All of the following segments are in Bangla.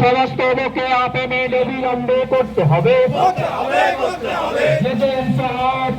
সমস্ত লোকে পেমেন্ট অবিলম্বে করতে হবে।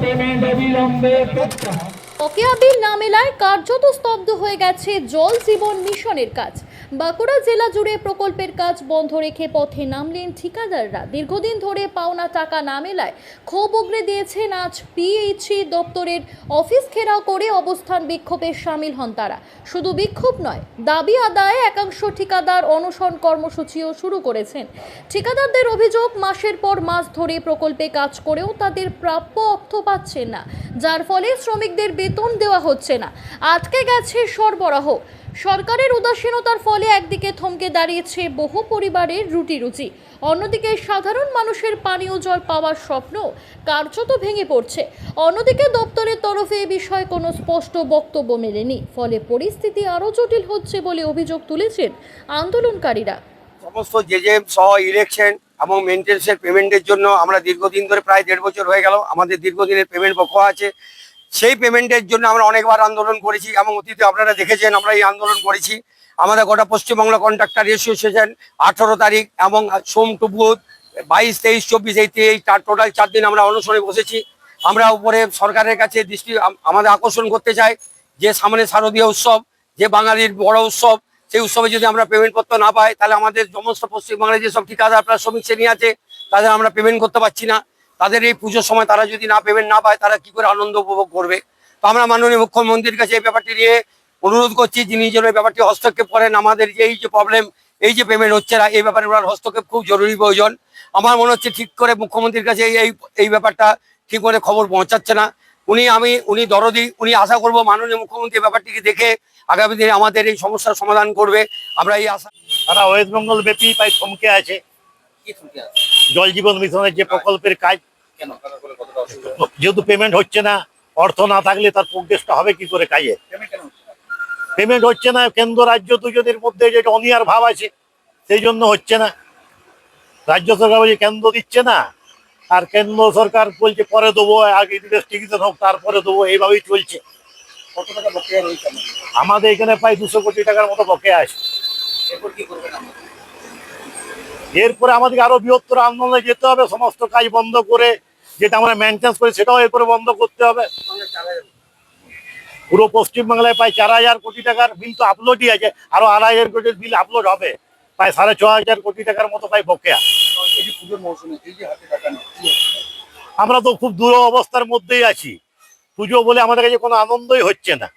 পেমেন্ট অবিলম্বে করতে হবে। বকেয়া বিল না মেলায় কার্যত স্তব্ধ হয়ে গেছে জল জীবন মিশনের কাজ। বাঁকুড়া জেলা জুড়ে প্রকল্পের কাজ বন্ধ রেখে পথে নামলেন ঠিকাদাররা। দীর্ঘদিন ধরে পাওনা টাকা না মেলায় ক্ষোভ উগরে দিয়েছেন আজ পিএইচই দপ্তরের অফিস ঘেরাও করে অবস্থান বিক্ষোভে সামিল হন তারা। শুধু বিক্ষোভ নয়, দাবি আদায়ে একাংশ ঠিকাদার অনশন কর্মসূচিও শুরু করেছেন। ঠিকাদারদের অভিযোগ, মাসের পর মাস ধরে প্রকল্পে কাজ করেও তাদের প্রাপ্য অর্থ পাচ্ছেন না, যার ফলে শ্রমিকদের বেতন দেওয়া হচ্ছে না। আটকে গেছে সরবরাহ। সরকারের উদাসীনতার ফলে একদিকে থমকে দাঁড়িয়েছে বহু পরিবারের রুটি রুচি অন্যদিকে সাধারণ মানুষের পানীয় জল পাওয়ার স্বপ্ন কার্যত ভেঙে পড়ছে। অন্যদিকে দপ্তরের তরফে এ বিষয়ে কোনো স্পষ্ট বক্তব্য মেলেনি। ফলে পরিস্থিতি আরও জটিল হচ্ছে বলে অভিযোগ তুলেছেন আন্দোলনকারীরা। সমস্ত জেজেম সহ ইলেকশন এবং মেনটেন্সের পেমেন্টের জন্য আমরা দীর্ঘদিন ধরে প্রায় দেড় বছর হয়ে গেল। আমাদের দীর্ঘদিনের পেমেন্ট বকোয়া আছে। সেই পেমেন্টের জন্য আমরা অনেকবার আন্দোলন করেছি এবং অতীতে আপনারা দেখেছেন, আমরা এই আন্দোলন করেছি। আমাদের গোটা পশ্চিমবাংলা কন্ট্রাক্টর অ্যাসোসিয়েশন আঠেরো তারিখ এবং সোম টু বুধ, বাইশ, তেইশ, চব্বিশ, এই এই টোটাল চার দিন আমরা অনশনে বসেছি। আমরা উপরে সরকারের কাছে দৃষ্টি আমাদের আকর্ষণ করতে চাই যে সামনে শারদীয় উৎসব, যে বাঙালির বড় উৎসব, সেই উৎসবে যদি আমরা পেমেন্ট করতে না পাই, তাহলে আমাদের সমস্ত পশ্চিমবাংলায় যেসব ঠিকাদার, আপনার শ্রমিক শ্রেণি আছে, তাদের আমরা পেমেন্ট করতে পারছি না। তাদের এই পুজোর সময় তারা যদি না পেমেন্ট না পায় তারা কি করে আনন্দ উপভোগ করবে? তো আমরা মাননীয় মুখ্যমন্ত্রীর কাছে এই ব্যাপারটি নিয়ে অনুরোধ করছি যিনি যেন এই ব্যাপারটি হস্তক্ষেপ করেন। আমাদের যে এই যে প্রবলেম এই যে পেমেন্ট হচ্ছে না এই ব্যাপারে ওনার হস্তক্ষেপ খুব জরুরি প্রয়োজন। আমার মনে হচ্ছে ঠিক করে মুখ্যমন্ত্রীর কাছে এই এই- এই ব্যাপারটা ঠিক করে খবর পৌঁছাচ্ছে না। উনি আমি উনি দরদি উনি আশা করব মাননীয় মুখ্যমন্ত্রী এই ব্যাপারটিকে দেখে আগামী দিনে আমাদের এই সমস্যার সমাধান করবে। আমরা এই আশা তারা ওয়েস্ট বেঙ্গল ব্যাপী প্রায় থমকে আছে? জল জীবন মিশনের যে প্রকল্পের কাজ যেহেতু পেমেন্ট হচ্ছে না অর্থ না থাকলে তার প্রোগ্রেসটা হবে কি করে কাজে? পেমেন্ট হচ্ছে না? কেন্দ্র রাজ্য দুজনের মধ্যে যেটা অনিয়ার ভাব আছে সেই জন্য হচ্ছে না। রাজ্য সরকার বলছে কেন্দ্র দিচ্ছে না আর কেন্দ্র সরকার বলছে পরে দেবো আগে ইনভেস্টিগেশন হোক তারপরে দেবো এইভাবেই চলছে। আমাদের এখানে প্রায় দুশো কোটি টাকার মতো বকেয়া আছে। এরপরে আমাদেরকে আরও বৃহত্তর আন্দোলনে যেতে হবে সমস্ত কাজ বন্ধ করে যেটা আমরা মেনটেন্স করি, সেটাও এরপরে বন্ধ করতে হবে। পুরো পশ্চিমবাংলায় প্রায় চার হাজার কোটি টাকার বিল তো আপলোডই আছে, আরও আড়াই হাজার কোটির বিল আপলোড হবে। প্রায় সাড়ে ছ হাজার কোটি টাকার মতো প্রায় বকেয়া। আমরা তো খুব দূর অবস্থার মধ্যেই আছি। পুজো বলে আমাদের কাছে কোনো আনন্দই হচ্ছে না।